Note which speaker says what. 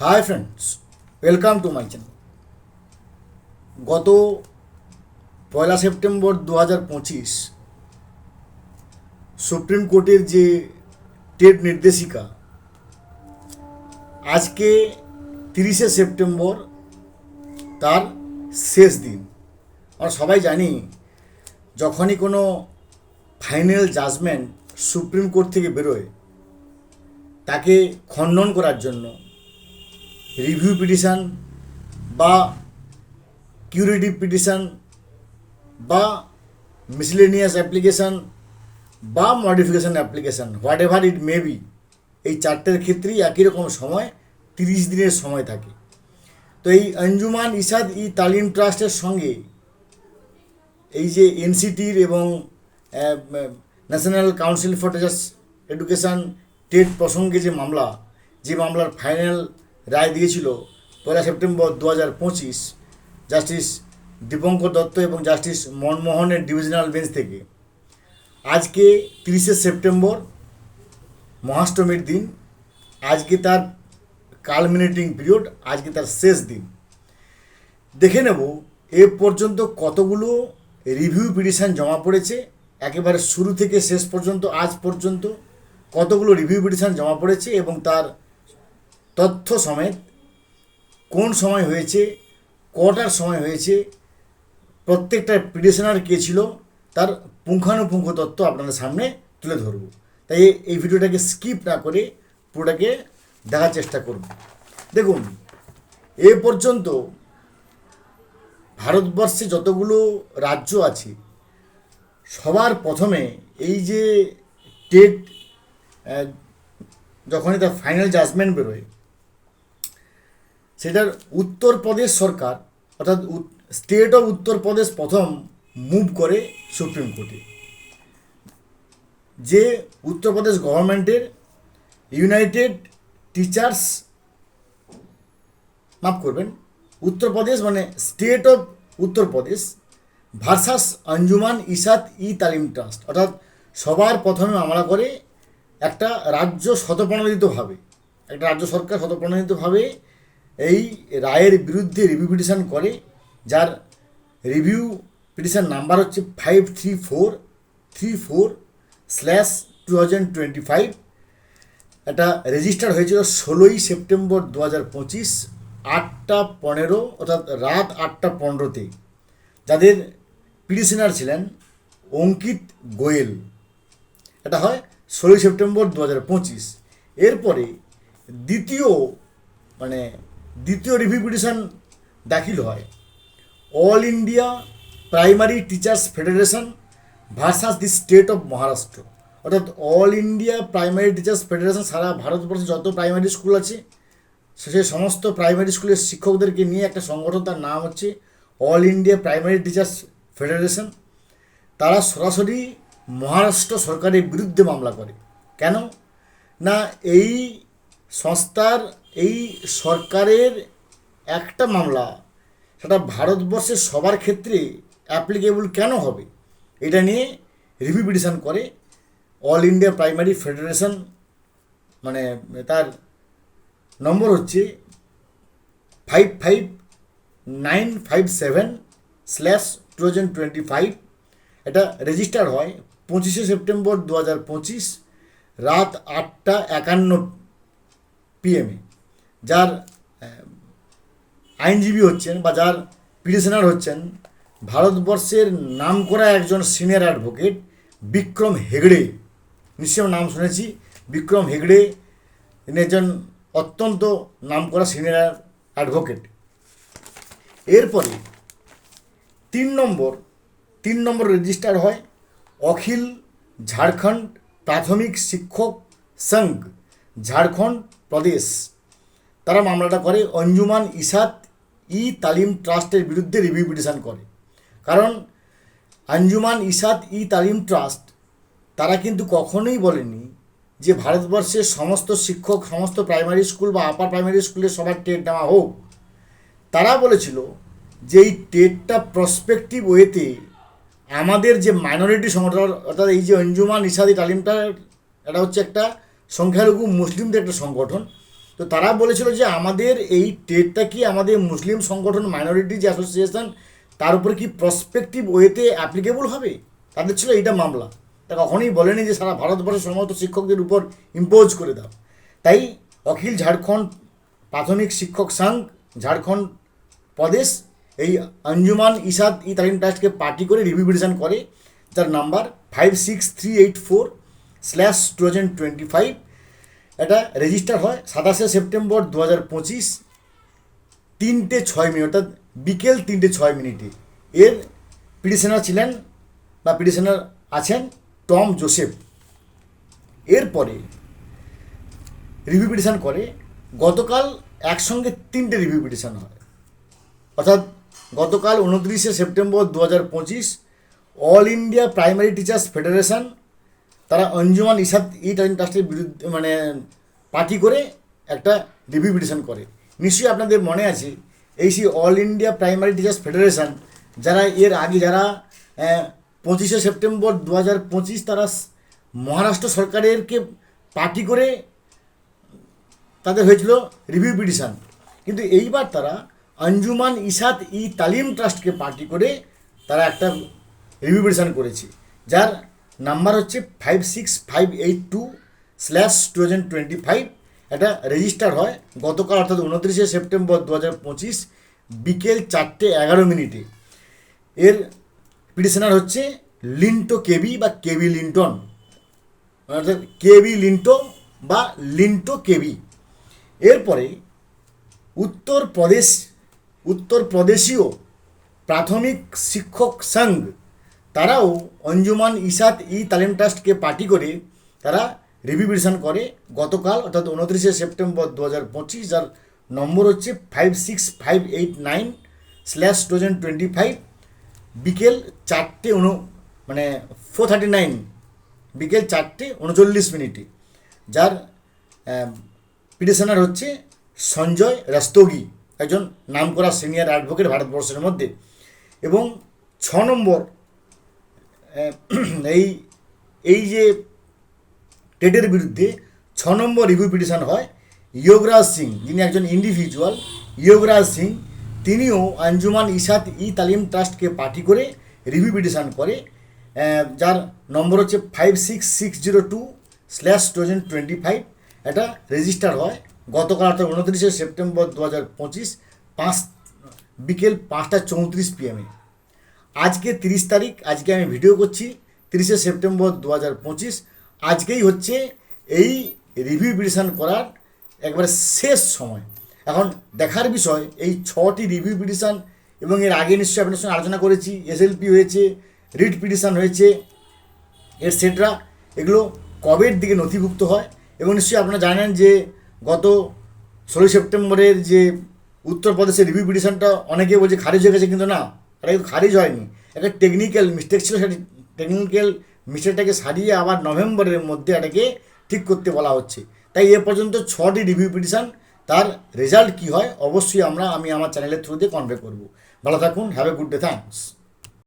Speaker 1: Hi friends welcome to my channel গত পয়লা September দু হাজার পঁচিশ সুপ্রিম কোর্টের যে টেট নির্দেশিকা, আজকে তিরিশে সেপ্টেম্বর তার শেষ দিন। আমরা সবাই জানি, যখনই কোনো ফাইনাল জাজমেন্ট সুপ্রিম কোর্ট থেকে বেরোয়, তাকে খণ্ডন করার জন্য রিভিউ পিটিশন বা কিউরিটিভ পিটিশান বা মিসলেনিয়াস অ্যাপ্লিকেশন বা modification application whatever it may be এই চারটের ক্ষেত্রেই একই রকম সময়, তিরিশ দিনের সময় থাকে। তো এই অঞ্জুমান ইসাদ ই তালিম ট্রাস্টের সঙ্গে এই যে এনসিটির এবং national council for teachers education TET প্রসঙ্গে যে মামলা, যে মামলার ফাইনাল রায় দিয়েছিল পয়লা সেপ্টেম্বর দু হাজার পঁচিশ জাস্টিস দীপঙ্কর দত্ত এবং জাস্টিস মনমোহনের ডিভিশনাল বেঞ্চ থেকে। আজকে তিরিশে সেপ্টেম্বর, মহাষ্টমীর দিন। আজকে তার কালমিনেটিং পিরিয়ড, আজকে তার শেষ দিন। দেখে নেব, এ পর্যন্ত কতগুলো রিভিউ পিটিশান জমা পড়েছে, একেবারে শুরু থেকে শেষ পর্যন্ত, আজ পর্যন্ত কতগুলো রিভিউ পিটিশান জমা পড়েছে এবং তার তথ্য সমেত কোন সময় হয়েছে, কটার সময় হয়েছে, প্রত্যেকটা পিটিশনার কে ছিল, তার পুঙ্খানুপুঙ্খ তথ্য আপনাদের সামনে তুলে ধরব। তাই এই ভিডিওটাকে স্কিপ না করে পুরোটাকে দেখার চেষ্টা করব। দেখুন, এ পর্যন্ত ভারতবর্ষে যতগুলো রাজ্য আছে, সবার প্রথমে এই যে টেট যখনই তার ফাইনাল জাজমেন্ট বেরোয় সেটার উত্তরপ্রদেশ সরকার, অর্থাৎ স্টেট অফ উত্তরপ্রদেশ প্রথম মুভ করে সুপ্রিম কোর্টে। যে উত্তরপ্রদেশ গভর্নমেন্টের ইউনাইটেড টিচার্স, মাফ করবেন, উত্তরপ্রদেশ মানে state of Uttar Pradesh versus Anjuman Isad e Talim trust, অর্থাৎ সবার প্রথমে মামলা করে একটা রাজ্য শতপ্রণোদিতভাবে একটা রাজ্য সরকার শতপ্রণোদিতভাবে এই রায়ের বিরুদ্ধে রিভিউ পিটিশন করে, যার রিভিউ পিটিশন নাম্বার হচ্ছে five three four three four slash two thousand twenty five এটা রেজিস্টার হয়েছিল ষোলোই সেপ্টেম্বর দু হাজার পঁচিশ, আটটা পনেরো, অর্থাৎ রাত আটটা পনেরোতে। যাদের পিটিশনার ছিলেন অঙ্কিত গোয়েল। এটা হয় ষোলোই সেপ্টেম্বর দু হাজার পঁচিশ। এরপরে দ্বিতীয় মানে দ্বিতীয় রিভিউ পিটিশন দাখিল হয়। All India primary teachers federation versus the state of Maharashtra অর্থাৎ all India primary teachers federation সারা ভারতবর্ষে যত প্রাইমারি স্কুল আছে, সে সমস্ত প্রাইমারি স্কুলের শিক্ষকদেরকে নিয়ে একটা সংগঠন, তার নাম হচ্ছে all India primary teachers federation তারা সরাসরি মহারাষ্ট্র সরকারের বিরুদ্ধে মামলা করে। কেন? না, এই সংস্থার এই সরকারের একটা মামলা, সেটা ভারতবর্ষের সবার ক্ষেত্রে অ্যাপ্লিকেবল কেন হবে? এটা নিয়ে রিভিউ পিটিশন করে অল ইন্ডিয়া প্রাইমারি ফেডারেশন মানে তার নম্বর হচ্ছে five five nine five seven slash two thousand twenty five এটা রেজিস্টার হয় পঁচিশে সেপ্টেম্বর দু হাজার পঁচিশ রাত আটটা একান্ন পিএমে যার আইনজীবী হচ্ছেন বা যার পিটিশনার হচ্ছেন, ভারতবর্ষের নাম করা একজন সিনিয়র অ্যাডভোকেট বিক্রম হেগড়ে। নিশ্চয় নাম শুনেছি। বিক্রম হেগড়ে ইনি একজন অত্যন্ত নামকরা সিনিয়র অ্যাডভোকেট। এরপরে তিন নম্বর তিন নম্বর রেজিস্টার হয় অখিল ঝাড়খণ্ড প্রাথমিক শিক্ষক সংঘ, ঝাড়খণ্ড প্রদেশ। তারা মামলাটা করে। অঞ্জুমান ইসাদ ই তালিম ট্রাস্টের বিরুদ্ধে রিভিউ পিটিশন করে। কারণ আঞ্জুমান ইসাদ ই তালিম ট্রাস্ট, তারা কিন্তু কখনোই বলেনি যে ভারতবর্ষের সমস্ত শিক্ষক, সমস্ত প্রাইমারি স্কুল বা আপার প্রাইমারি স্কুলে সবার টেট নেওয়া হোক। তারা বলেছিল যে এই টেটটা প্রসপেক্টিভ ওয়েতে আমাদের যে মাইনরিটি সংগঠন, অর্থাৎ এই যে অঞ্জুমান ইসাদি তালিমটা, এটা হচ্ছে একটা সংখ্যালঘু মুসলিমদের একটা সংগঠন। তো তারা বলেছিল যে আমাদের এই টেটটা কি আমাদের মুসলিম সংগঠন মাইনরিটি যে অ্যাসোসিয়েশন তার উপরে কি প্রসপেক্টিভ ওয়েতে অ্যাপ্লিকেবল হবে? তাদের ছিল এইটা মামলা। তা কখনোই বলেনি যে সারা ভারতবর্ষের সমস্ত শিক্ষকদের উপর ইম্পোজ করে দাও। তাই অখিল ঝাড়খণ্ড প্রাথমিক শিক্ষক সংঘ, ঝাড়খণ্ড প্রদেশ, এই আঞ্জুমান ইসাদ ই তালিম ট্রাস্টকে পার্টি করে রিভিউ করে। যার number five six three eight four slash two thousand twenty five এটা রেজিস্টার হয় সাতাশে সেপ্টেম্বর দু হাজার পঁচিশ তিনটে ছয় মিনিট, অর্থাৎ বিকেল তিনটে ছয় মিনিটে। এর পিটিশনার ছিলেন বা পিটিশনার আছেন টম জোসেফ। এরপরে রিভিউ পিটিশন করে। গতকাল একসঙ্গে তিনটে রিভিউ পিটিশন হয়। অর্থাৎ গতকাল উনত্রিশে সেপ্টেম্বর দু হাজার পঁচিশ all India primary teachers federation তারা অঞ্জুমান ইসাদ ই টাইম ট্রাস্টের বিরুদ্ধে মানে পার্টি করে একটা রিভিউ পিটিশন করে। নিশ্চয়ই আপনাদের মনে আছে, এই সেই all India primary teachers federation যারা এর আগে যারা পঁচিশে সেপ্টেম্বর দু হাজার পঁচিশ তারা মহারাষ্ট্র সরকারেরকে পার্টি করে তাদের হয়েছিল রিভিউ পিটিশন কিন্তু এইবার তারা আঞ্জুমান ইসাদ ই তালিম ট্রাস্টকে পার্টি করে তারা একটা রিভিউ পিটিশন করেছে, যার নাম্বার হচ্ছে five six five eight two slash two thousand twenty five এটা রেজিস্টার হয় গতকাল, অর্থাৎ উনত্রিশে সেপ্টেম্বর দু হাজার পঁচিশ বিকেল চারটে এগারো মিনিটে। এর পিটিশনার হচ্ছে লিন্টো কেবি বা কেবি লিন্টন। অর্থাৎ কেবি লিন্টো বা লিন্টো কেবি। এরপরে উত্তরপ্রদেশ, উত্তরপ্রদেশীয় প্রাথমিক শিক্ষক সংঘ তারাও অঞ্জুমান ইসাদ ই তালিম ট্রাস্টকে পার্টি করে তারা রিভিউ পিটিশন করে। গতকাল, অর্থাৎ উনত্রিশে সেপ্টেম্বর দু হাজার পঁচিশ, যার নম্বর হচ্ছে five six five eight nine slash two thousand twenty five বিকেল চারটে উন মানে ফোর থার্টি নাইন বিকেল চারটে উনচল্লিশ মিনিটে, যার পিটিশনার হচ্ছে সঞ্জয় রাস্তোগি, একজন নামকরা সিনিয়র অ্যাডভোকেট ভারতবর্ষের মধ্যে। এবং ছ নম্বর এই এই যে টেটের বিরুদ্ধে ছ নম্বর রিভিউ পিটিশন হয় যোগরাজ সিং, যিনি একজন ইন্ডিভিজুয়াল যোগরাজ সিং। তিনিও আঞ্জুমান ইসাদ ই তালিম ট্রাস্টকে পার্টি করে রিভিউ পিটিশন করে যার নম্বর হচ্ছে five six six zero two slash two thousand twenty five এটা রেজিস্টার হয় গতকাল অর্থাৎ উনত্রিশে সেপ্টেম্বর দু হাজার পঁচিশ পাঁচ, বিকেল পাঁচটা চৌত্রিশ পিএমে আজকে তিরিশ তারিখ, আজকে আমি ভিডিও করছি, তিরিশে সেপ্টেম্বর দু হাজার পঁচিশ। আজকেই হচ্ছে এই রিভিউ পিটিশান করার একবারে শেষ সময়। এখন দেখার বিষয়, এই ছটি রিভিউ পিটিশান এবং এর আগে নিশ্চয়ই আপনার সঙ্গে আলোচনা করেছি এসএলপি হয়েছে, রিট পিটিশন হয়েছে এটসেট্রা এগুলো কবের দিকে নথিভুক্ত হয়, এবং নিশ্চয়ই আপনারা জানেন যে গত ষোলোই সেপ্টেম্বরের যে উত্তরপ্রদেশের রিভিউ পিটিশনটা অনেকে বলছে খারিজ হয়ে গেছে, কিন্তু না। এটা কিন্তু খারিজ হয়নি। একটা টেকনিক্যাল মিস্টেক ছিল, সেটা টেকনিক্যাল মিস্টেকটাকে সারিয়ে আবার নভেম্বরের মধ্যে এটাকে ঠিক করতে বলা হচ্ছে। তাই এ পর্যন্ত ছটি রিভিউ পিটিশন তার রেজাল্ট কী হয়, অবশ্যই আমরা, আমি আমার চ্যানেলের থ্রু দিয়ে কনভে করব। ভালো থাকুন have a good day thanks